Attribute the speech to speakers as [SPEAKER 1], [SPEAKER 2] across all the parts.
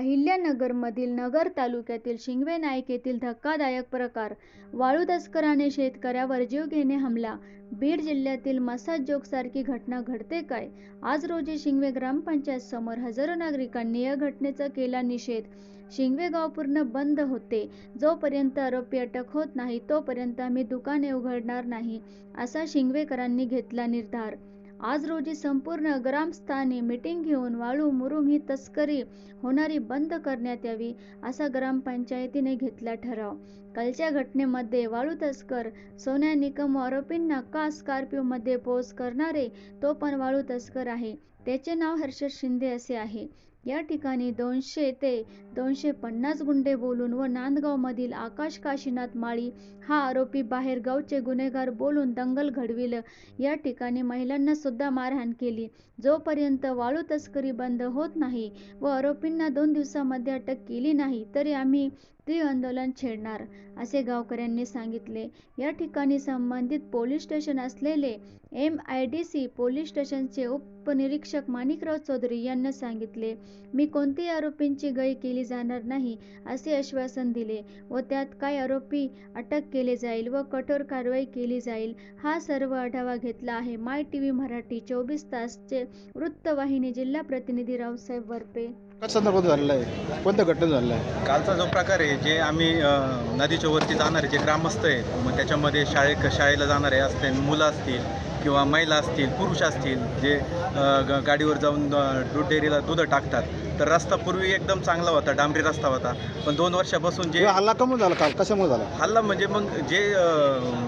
[SPEAKER 1] अहिल्यानगरमधील नगर तालुक्यातील शिंगवे नाईक येथील धक्कादायक प्रकार. वाळू तस्कराने शेतकऱ्यावर जीवघेणे हमला. बीड जिल्ह्यातील मसाजोगसारखी घटना घडते काय? आज रोजी शिंगवे ग्रामपंचायत समोर हजारो नागरिकांनी या घटनेचा केला निषेध. शिंगवे गाव पूर्ण बंद होते. जोपर्यंत आरोपी अटक होत नाही तोपर्यंत आम्ही दुकाने उघडणार नाही असा शिंगवेकरांनी घेतला निर्धार. आज रोजी संपूर्ण ग्रामस्थांनी मिटिंग घेऊन वाळू मुरुम ही तस्करी होणारी बंद करण्यात यावी असा ग्रामपंचायतीने घेतला ठराव. कालच्या घटनेमध्ये वाळू तस्कर सोन्या निकम आरोपींना का स्कॉर्पिओमध्ये पोच करणारे तो पण वाळू तस्कर आहे. त्याचे नाव हर्षद शिंदे असे आहे. या ठिकाणी दोनशे ते दोनशे पन्नास गुंडे बोलून व नांदगावमधील आकाश काशीनाथ माळी हा आरोपी बाहेर गावचे गुन्हेगार बोलून दंगल घडविल. या ठिकाणी महिलांना सुद्धा मारहाण केली. जोपर्यंत वाळू तस्करी बंद होत नाही व आरोपींना दोन दिवसामध्ये अटक केली नाही तरी आम्ही तीव्र आंदोलन छेडणार असे गावकऱ्यांनी सांगितले. या ठिकाणी संबंधित पोलीस स्टेशन असलेले M I D C police स्टेशनचे उपनिरीक्षक माणिकराव चौधरी यांना सांगितले मी कोणत्याही आरोपींची गय केली जाणार नाही असे आश्वासन दिले व त्यात काय आरोपी अटक केले जाईल व कठोर कारवाई केली जाईल हा सर्व आढावा घेतला आहे माय टी व्ही मराठी चोवीस तासचे वृत्तवाहिनी जिल्हा प्रतिनिधी रावसाहेब वरपे.
[SPEAKER 2] संदर्भात झालेला आहे कोणत्या घटनेत झालेला आहे
[SPEAKER 3] कालचा जो प्रकार आहे जे आम्ही अ, नदीच्या वरती जाणारे जे ग्रामस्थ आहेत मग त्याच्यामध्ये शाळे शाळेला जाणारे असतील मुलं असतील किंवा महिला असतील पुरुष असतील जे गाडीवर जाऊन दूध डेअरीला दूध टाकतात तर रस्ता पूर्वी एकदम चांगला होता डांबरी रस्ता होता पण दोन वर्षापासून जे
[SPEAKER 2] हल्ला कमी झाला काल कशामुळे झाला
[SPEAKER 3] हल्ला म्हणजे मग जे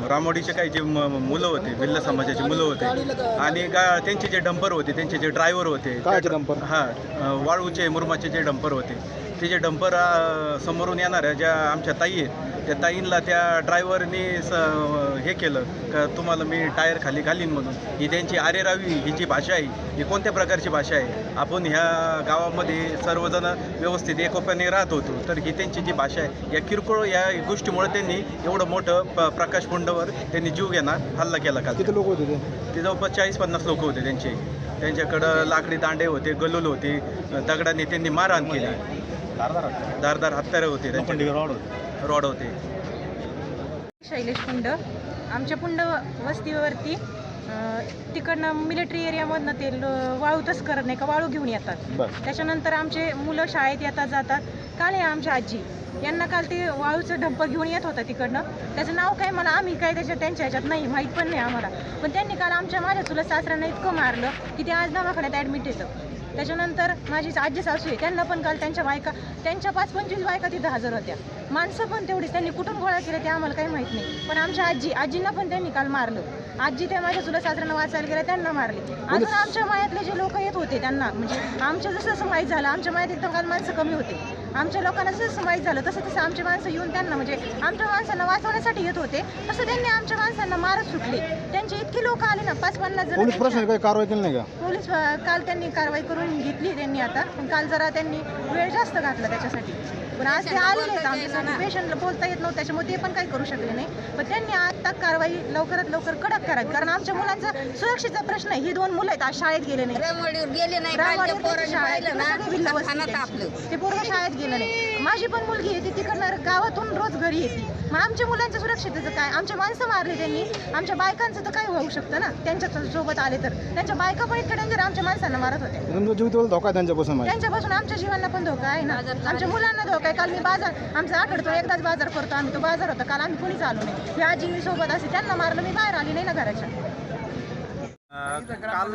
[SPEAKER 3] रामोडीचे काही जे मुलं होते भिल्ल समाजाची मुलं होते आणि गा त्यांचे जे डंपर होते त्यांचे जे ड्रायव्हर होते
[SPEAKER 2] डंपर?
[SPEAKER 3] हां वाळूचे मुरमाचे जे डंपर होते ते जे डंपर समोरून येणाऱ्या ज्या आमच्या ताई आहेत त्या ताईंना त्या ड्रायव्हरनी स हे केलं का तुम्हाला मी टायर खाली घालीन म्हणून. ही त्यांची आरेरावी ही जी भाषा आहे. ही कोणत्या प्रकारची भाषा आहे? आपण ह्या गावामध्ये सर्वजण व्यवस्थित एकोप्याने राहत होतो तर ही त्यांची जी भाषा आहे या किरकोळ या गोष्टीमुळे त्यांनी एवढं मोठं प प्रकाश पुंडवर त्यांनी जीव घेणार हल्ला केला का?
[SPEAKER 2] किती लोक होते ते?
[SPEAKER 3] जवळपास चाळीस पन्नास लोक होते त्यांचे. त्यांच्याकडं लाकडी दांडे होते गलुल होते दगडाने त्यांनी मारहाण केली. धारदार हत्यारे होते. त्यांचे रॉड होते.
[SPEAKER 4] शैलेश पुंड. आमच्या पुंड वस्तीवरती तिकडनं मिलिटरी एरियामधनं ते वाळू तस्कर नाही का वाळू घेऊन येतात. त्याच्यानंतर आमचे मुलं शाळेत येतात जातात. काल आहे आमच्या आजी. यांना काल ते वाळूचं डंपर घेऊन येत होता तिकडनं. त्याचं नाव काय मला आम्ही काय त्याच्या त्यांच्या ह्याच्यात नाही माहीत पण नाही आम्हाला. पण त्यांनी काल आमच्या माझ्या चुलत सासऱ्यांना इतकं मारलं की ते आज दवाखान्यात ॲडमिट येतं. त्याच्यानंतर माझी आजी सासू आहे त्यांना पण काल त्यांच्या बायका त्यांच्या पाच पंचवीस बायका तिथं हजर होत्या. माणसं पण तेवढीच. त्यांनी कुठून गोळा केलं ते आम्हाला काही माहीत नाही. पण आमच्या आजी आजींना पण त्यांनी काल मारलं. आजी त्या माझ्या चुलत सासऱ्यांना वाचायला गेल्या त्यांना मारले. अजून आमच्या मायातले जे लोक येत होते त्यांना म्हणजे आमच्या जसं जसं माहीत झालं आमच्या मायात एकदम काल माणसं कमी होते. आमच्या लोकांना जसं जसं माहीत झालं तसं तसं आमची माणसं येऊन त्यांना म्हणजे आमच्या माणसांना वाचवण्यासाठी येत होते तसं त्यांनी आमच्या माणसांना मारत सुटले. त्यांचे इतके लोक आले ना पाच पन्नास जण
[SPEAKER 2] पोलीस प्रशासनाने काही कारवाई केली नाही का?
[SPEAKER 4] पोलीस अ, काल त्यांनी कारवाई करून घेतली त्यांनी आता. पण काल जरा त्यांनी वेळ जास्त घातला त्याच्यासाठी. पण आज ते आलेले आहेत आमच्यासाठी पेशंटला बोलता येत नव्हतं त्याच्यामुळे ते पण काही करू शकले नाही. पण त्यांनी आता कारवाई लवकरात लवकर कडक करावी कारण आमच्या मुलांचा सुरक्षेचा प्रश्न आहे. ही दोन मुलं आहेत आज शाळेत गेले नाही
[SPEAKER 5] रामवाडीवर गेले नाही कालच्या पोरांनी. पाहिलं ना
[SPEAKER 4] ते पोरग शाळेत गेलं नाही माझी पण मुलगी आहे ती तिकडनं गावातून रोज घरी येते. मग आमच्या मुलांच्या सुरक्षितेचं काय? आमच्या माणसं मारले त्यांनी. आमच्या बायकांचं तर काय होऊ शकतं ना? त्यांच्यासोबत आले तर. त्यांच्या बायका पण इतकं डेंजर आमच्या माणसांना मारत होत्या.
[SPEAKER 2] तुमचा जीव तेवढा धोका आहे त्यांच्यापासून माहिती?
[SPEAKER 4] त्यांच्यापासून आमच्या जीवांना पण धोका आहे ना? आमच्या मुलांना धोका आहे. काल मी बाजार आमचा आठवड्यातून एकदाच बाजार करतो आम्ही. तो बाजार होता. काल आम्ही कुणीच आलो नाही. मी आजी मी सोबत असे त्यांना मारलं. मी बाहेर आली नाही ना घराच्या.
[SPEAKER 6] काल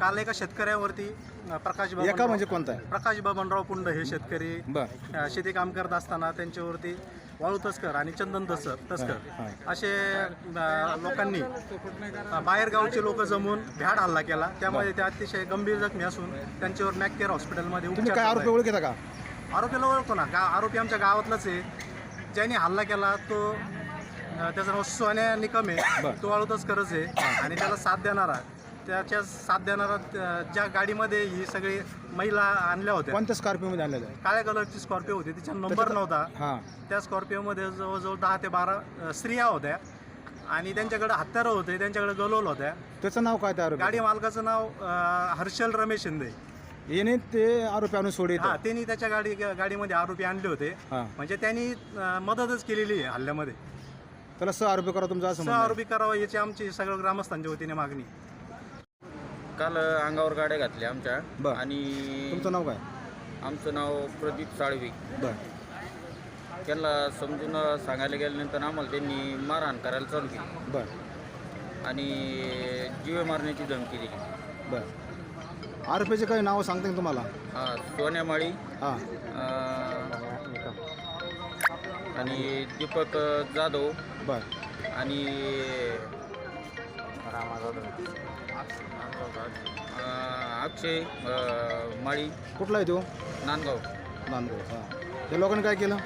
[SPEAKER 6] काल एका शेतकऱ्यावरती प्रकाश
[SPEAKER 2] एका
[SPEAKER 6] बबनराव-
[SPEAKER 2] म्हणजे कोणता? आहे
[SPEAKER 6] प्रकाश बबनराव पुंड हे शेतकरी
[SPEAKER 2] बर.
[SPEAKER 6] अ, शेती काम करत असताना त्यांच्यावरती वाळू तस्कर आणि चंदन तस्कर तस्कर असे अ, लोकांनी अ, बाहेरगावचे लोक जमून भ्याड हल्ला केला. त्यामध्ये ते अतिशय गंभीर जखमी असून त्यांच्यावर मॅककेअर हॉस्पिटलमध्ये
[SPEAKER 2] तुम्ही
[SPEAKER 6] उपचार
[SPEAKER 2] काय
[SPEAKER 6] चालू
[SPEAKER 2] आरोपी. ओळखीता का?
[SPEAKER 6] आरोपीला ओळखतो ना. गा आरोपी आमच्या गावातलाच आहे. ज्यांनी हल्ला केला तो अं, त्याचं नाव सोन्या निकम आहे. तो आळूतच करच आहे. आणि त्याला साथ देणारा त्याच्या साथ देणारा ज्या गाडीमध्ये ही सगळी महिला आणल्या होत्या.
[SPEAKER 2] कोणत्या स्कॉर्पिओमध्ये आणलं आहे
[SPEAKER 6] काळ्या कलरची स्कॉर्पिओ होती. तिचा नंबर नव्हता.
[SPEAKER 2] हां.
[SPEAKER 6] त्या स्कॉर्पिओमध्ये जवळजवळ दहा ते बारा स्त्रिया होत्या. आणि त्यांच्याकडे हत्यारं होते. त्यांच्याकडे गलोल होत्या.
[SPEAKER 2] त्याचं नाव काय त्या आरोपी
[SPEAKER 6] गाडी मालकाचं नाव अं, हर्षल रमेश शिंदे.
[SPEAKER 2] येणे ते आरोपी आणून सोडे
[SPEAKER 6] हा त्यांनी त्याच्या गाडी गाडीमध्ये आरोपी आणले होते.
[SPEAKER 2] हा.
[SPEAKER 6] म्हणजे त्यांनी अं, मदतच केलेली आहे हल्ल्यामध्ये.
[SPEAKER 2] त्याला सह आरोपी करा तुमचं असं
[SPEAKER 6] सह
[SPEAKER 2] म्हणणं आहे.
[SPEAKER 6] आरोपी करावा याची आमची सगळं ग्रामस्थांच्या वतीने मागणी
[SPEAKER 5] काल अंगावर गाड्या घातल्या आमच्या.
[SPEAKER 2] बर.
[SPEAKER 5] आणि
[SPEAKER 2] तुमचं नाव काय?
[SPEAKER 5] आमचं नाव प्रदीप साळवी.
[SPEAKER 2] बरं.
[SPEAKER 5] त्यांना समजून सांगायला गेल्यानंतर आम्हाला त्यांनी मारहाण करायला चालू केली.
[SPEAKER 2] बरं.
[SPEAKER 5] आणि जीवे मारण्याची धमकी दिली.
[SPEAKER 2] बरं. आरोपीचे काही नावं सांगते का तुम्हाला?
[SPEAKER 5] हा सोन्यामाळी
[SPEAKER 2] हां.
[SPEAKER 5] अं, आणि दीपक जाधव.
[SPEAKER 2] बरं.
[SPEAKER 5] आणि अक्षय अं, माळी.
[SPEAKER 2] कुठला आहे तो?
[SPEAKER 5] नांदगाव.
[SPEAKER 2] नांदगाव हां. त्या लोकांनी काय केलं?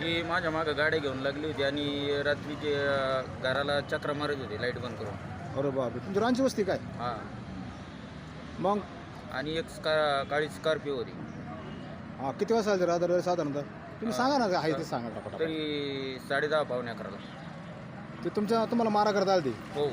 [SPEAKER 5] ही माझ्या मागं गाड्या घेऊन लागली होती आणि रात्रीचे अं, घराला चक्र मारत होते लाइट बंद करून.
[SPEAKER 2] अरे बापरे. तुमची रांची वस्ती काय?
[SPEAKER 5] हां.
[SPEAKER 2] मग?
[SPEAKER 5] आणि एक स्का काळी स्कॉर्पिओ होती.
[SPEAKER 2] हां किती वाजता आले रात्र? साधारणतः? तुम्ही सांगा ना आहे ते सांगा पटापट.
[SPEAKER 5] तरी साडेदहा पावणे अकराला.
[SPEAKER 2] ते तुमच्या तुम्हाला मारा करता आली
[SPEAKER 5] हो.